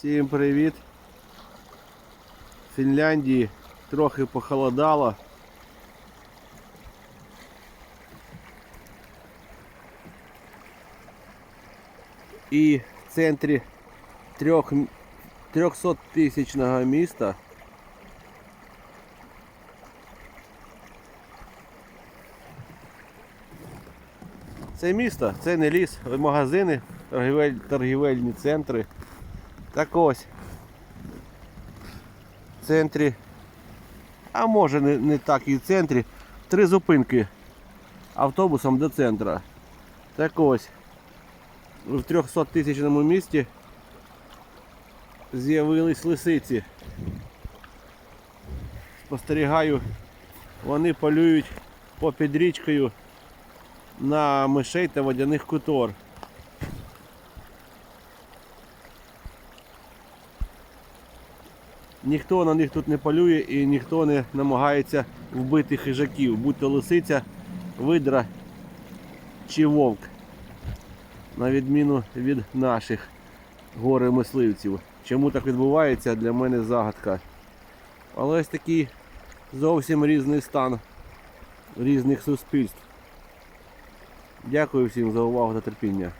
Всім привіт! В Фінляндії трохи похолодало. І в центрі трьох, 300 тисячного міста Це місто, це не ліс, магазини, торгівель, торгівельні центри. Так ось. В центрі. А може не, не так і в центрі. Три зупинки автобусом до центра. Так ось. В 300 тисячному місті з'явились лисиці. Спостерігаю, вони полюють попід річкою на мишей та водяних кутор. Ніхто на них тут не полює і ніхто не намагається вбити хижаків, будь то лисиця, видра чи вовк. На відміну від наших горе мисливців. Чому так відбувається, для мене загадка. Але ось такий зовсім різний стан різних суспільств. Дякую всім за увагу та терпіння.